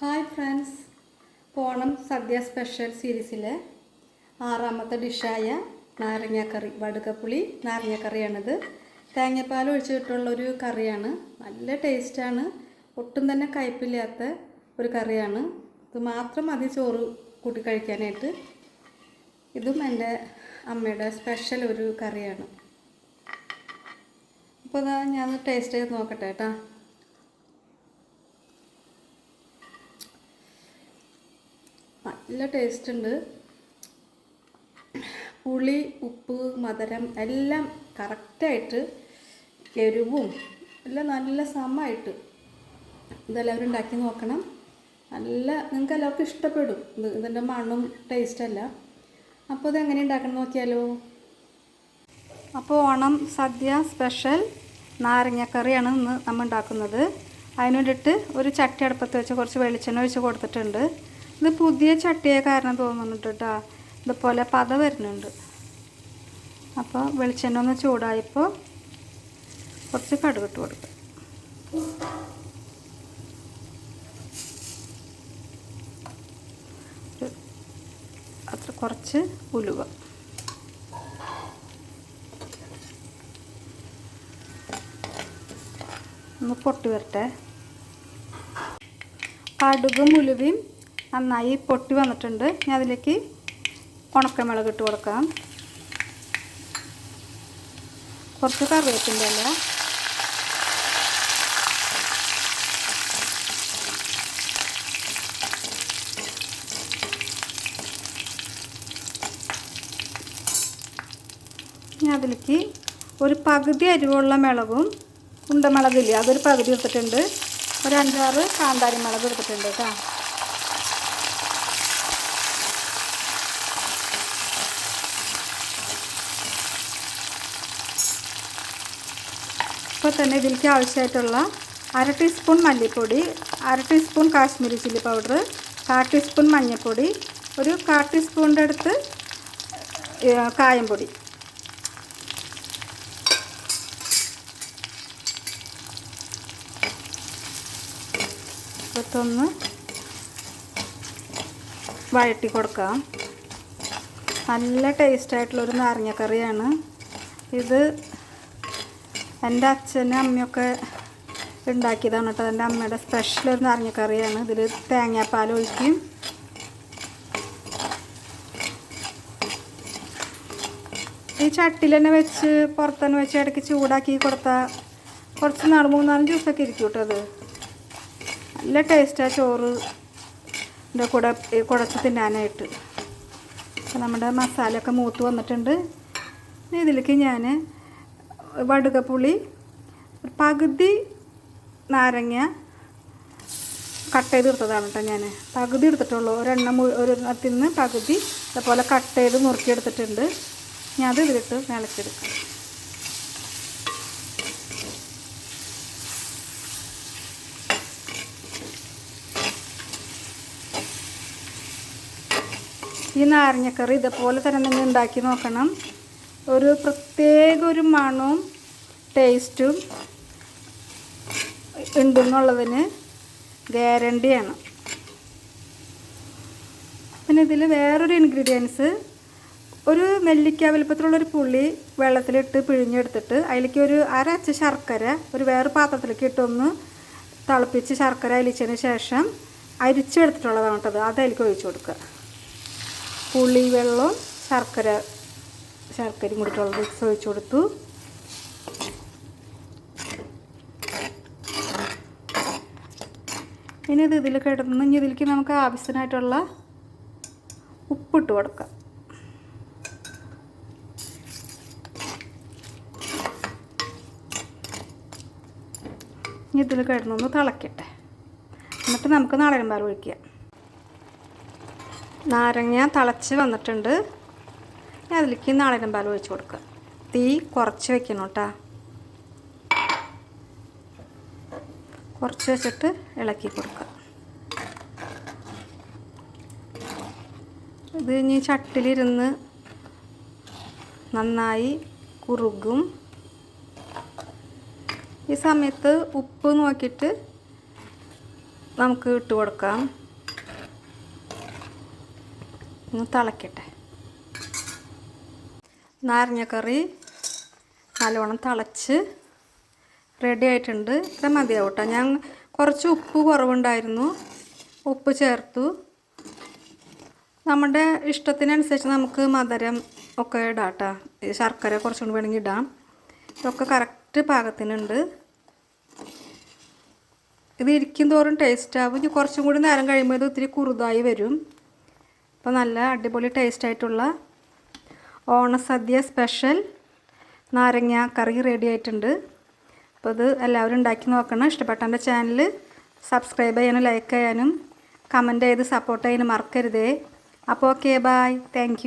Hi friends Onam sadya special സീരീസിലെ ആറാമത്തെ ഡിഷായ നാരങ്ങാക്കറി വടുകപ്പുളി നാരങ്ങാക്കറിയാണിത് തേങ്ങാപ്പാൽ ഒഴിച്ചിട്ടുള്ളൊരു കറിയാണ്. നല്ല ടേസ്റ്റാണ് ഒട്ടും തന്നെ കയ്പില്ലാത്ത ഒരു കറിയാണ്. ഇത് മാത്രം മതി ചോറ് കൂട്ടി കഴിക്കാനായിട്ട്. ഇതും എന്റെ അമ്മയുടെ സ്പെഷ്യൽ ഒരു കറിയാണ്. അപ്പോൾ ഞാൻ ടേസ്റ്റ് ചെയ്ത് നോക്കട്ടെ കേട്ടോ നല്ല ടേസ്റ്റ് ഉണ്ട്. പുളി ഉപ്പ് മധുരം എല്ലാം കറക്റ്റായിട്ട് എരിവും എല്ലാം നല്ല സമമായിട്ട് ഇതെല്ലാവരും ഉണ്ടാക്കി നോക്കണം. നല്ല നിങ്ങൾക്ക് എല്ലാവർക്കും ഇഷ്ടപ്പെടും. ഇത് ഇതിന്റെ മണ്ണും ടേസ്റ്റല്ല അപ്പോൾ എങ്ങനെ ഉണ്ടാക്കണം നോക്കിയാലോ? അപ്പോൾ ഓണം സദ്യ സ്പെഷ്യൽ നാരങ്ങക്കറിയാണ് ഇന്ന് നമ്മൾ ഉണ്ടാക്കുന്നത്. അതിന് വേണ്ടിയിട്ട് ഒരു ചട്ടി അടുപ്പത്ത് വെച്ച് കുറച്ച് വെളിച്ചെണ്ണ ഒഴിച്ച് കൊടുത്തിട്ടുണ്ട്. ഇത് പുതിയ ചട്ടിയെ കാരണം തോന്നുന്നുണ്ട് കേട്ടോ ഇതുപോലെ പത വരുന്നുണ്ട്. അപ്പോൾ വെളിച്ചെണ്ണ ഒന്ന് ചൂടായപ്പോൾ കുറച്ച് കടുകിട്ട് കൊടുക്കുക ഒരു അത്ര കുറച്ച് ഉലുവ. ഒന്ന് പൊട്ടി വരട്ടെ. കടുകും ഉലുവയും നന്നായി പൊട്ടി വന്നിട്ടുണ്ട്. ഞാൻ അതിലേക്ക് ഉണക്കമുളക് ഇട്ട് കൊടുക്കാം. കുറച്ച് കറിവേപ്പിന്റെ അല്ല ഞാൻ അതിലേക്ക് ഒരു പകുതി അരിവുള്ള മുളകും ഉണ്ടമുളകില്ല അതൊരു പകുതി എടുത്തിട്ടുണ്ട്. ഒരു അഞ്ചാറ് കാന്താരി മുളക് എടുത്തിട്ടുണ്ട് കേട്ടോ. ഇപ്പോൾ തന്നെ ഇതിലേക്ക് ആവശ്യമായിട്ടുള്ള അര ടീസ്പൂൺ മല്ലിപ്പൊടി അര ടീസ്പൂൺ കാശ്മീരി ചില്ലി പൗഡർ കാ ടീസ്പൂൺ മഞ്ഞൾപ്പൊടി ഒരു കാ ടീസ്പൂണിന്റെ അടുത്ത് കായംപൊടി ഇപ്പത്തൊന്ന് വഴട്ടി കൊടുക്കാം. നല്ല ടേസ്റ്റായിട്ടുള്ളൊരു നാരങ്ങക്കറിയാണ് ഇത് എന്റെ അച്ഛനും അമ്മയൊക്കെ ഉണ്ടാക്കിയതാണ് കേട്ടോ. എന്റെ അമ്മയുടെ സ്പെഷ്യൽ ഒരു നാരങ്ങക്കറിയാണ്. ഇതിൽ തേങ്ങാപ്പാൽ ഒഴിക്കും. ഈ ചട്ടിയിൽ തന്നെ വെച്ച് പുറത്തന്നെ വെച്ച് ഇടയ്ക്ക് ചൂടാക്കി കൊടുത്താൽ കുറച്ച് നാൾ മൂന്നാൽ ദിവസമൊക്കെ ഇരിക്കും കേട്ടോ അത്. നല്ല ടേസ്റ്റാണ് ചോറ് ഇതിന്റെ കൂടെ കുടച്ച് തിന്നാനായിട്ട്. അപ്പം നമ്മുടെ മസാലയൊക്കെ മൂത്ത് വന്നിട്ടുണ്ട്. ഇതിലേക്ക് ഞാൻ വടുകപ്പുളി പകുതി നാരങ്ങ കട്ട് ചെയ്ത് എടുത്തതാണ് കേട്ടോ ഞാൻ പകുതി എടുത്തിട്ടുള്ളൂ. ഒരെണ്ണം ഒരെണ്ണത്തിൽ നിന്ന് പകുതി അതുപോലെ കട്ട് ചെയ്ത് നുറുക്കിയെടുത്തിട്ടുണ്ട് ഞാൻ അത് ഇതിലിട്ട് നിളച്ചെടുക്കാം ഈ നാരങ്ങക്കറി ഇതേപോലെ തന്നെ നിങ്ങൾ ഉണ്ടാക്കി നോക്കണം. ഒരു പ്രത്യേക ഒരു മണവും ടേസ്റ്റും ഉണ്ടെന്നുള്ളതിന് ഗ്യാരണ്ടിയാണ് പിന്നെ ഇതിൽ വേറൊരു ഇൻഗ്രീഡിയൻസ് ഒരു നെല്ലിക്ക വലുപ്പത്തിലുള്ളൊരു പുള്ളി വെള്ളത്തിലിട്ട് പിഴിഞ്ഞെടുത്തിട്ട് അതിലേക്ക് ഒരു അരച്ച ശർക്കര ഒരു വേറെ പാത്രത്തിലേക്ക് ഇട്ടൊന്ന് തിളപ്പിച്ച് ശർക്കര അലിച്ചതിന് ശേഷം അരിച്ചെടുത്തിട്ടുള്ളതാണ് കേട്ടത് അത്. അതിലേക്ക് ഒഴിച്ചു കൊടുക്കുക. പുളി വെള്ളവും ശർക്കര ശർക്കരയും കൂടിയിട്ടുള്ള മിക്സ് ഒഴിച്ചു കൊടുത്തു. ഇനി ഇത് ഇതിൽ കിടന്ന് ഇനി ഇതിലേക്ക് നമുക്ക് ആവശ്യത്തിനായിട്ടുള്ള ഉപ്പിട്ട് കൊടുക്കാം. ഇനി ഇതിൽ കിടന്നൊന്ന് തിളക്കട്ടെ. എന്നിട്ട് നമുക്ക് നാളൻ പാൽ ഒഴിക്കാം. നാരങ്ങ തിളച്ച് വന്നിട്ടുണ്ട്. ഞാൻ അതിലേക്ക് നാളൻ പാൽ ഒഴിച്ച് കൊടുക്കുക. തീ കുറച്ച് വെക്കണം കേട്ടോ. കുറച്ച് വെച്ചിട്ട് ഇളക്കി കൊടുക്കുക. ഇത് ഇനി ചട്ടിലിരുന്ന് നന്നായി കുറുകും. ഈ സമയത്ത് ഉപ്പ് നോക്കിയിട്ട് നമുക്ക് ഇട്ട് കൊടുക്കാം. ഒന്ന് തിളക്കട്ടെ. നാരങ്ങക്കറി നല്ലോണം തിളച്ച് റെഡി ആയിട്ടുണ്ട്. ഇത്ര മതിയാവും കേട്ടോ ഞാൻ കുറച്ച് ഉപ്പ് കുറവുണ്ടായിരുന്നു. ഉപ്പ് ചേർത്തു. നമ്മുടെ ഇഷ്ടത്തിനനുസരിച്ച് നമുക്ക് മധുരം ഒക്കെ ഇടാം കേട്ടോ ശർക്കര കുറച്ചും കൂടി വേണമെങ്കിൽ ഇടാം. ഇതൊക്കെ കറക്റ്റ് പാകത്തിനുണ്ട്. ഇത് ഇരിക്കും തോറും ടേസ്റ്റ് ആവും. ഇനി കുറച്ചും കൂടി നേരം കഴിയുമ്പോൾ ഇത് ഒത്തിരി കുറുതായി വരും. അപ്പോൾ നല്ല അടിപൊളി ടേസ്റ്റ് ആയിട്ടുള്ള ഓണസദ്യ സ്പെഷ്യൽ. നാരങ്ങ കറി റെഡി ആയിട്ടുണ്ട്. അപ്പോൾ ഇത് എല്ലാവരും ഉണ്ടാക്കി നോക്കണം. ഇഷ്ടപ്പെട്ട എന്റെ ചാനൽ സബ്സ്ക്രൈബ് ചെയ്യാനും ലൈക്ക് ചെയ്യാനും കമന്റ് ചെയ്ത് സപ്പോർട്ട് ചെയ്യാനും മറക്കരുതേ. അപ്പോൾ ഓക്കെ ബായ് താങ്ക്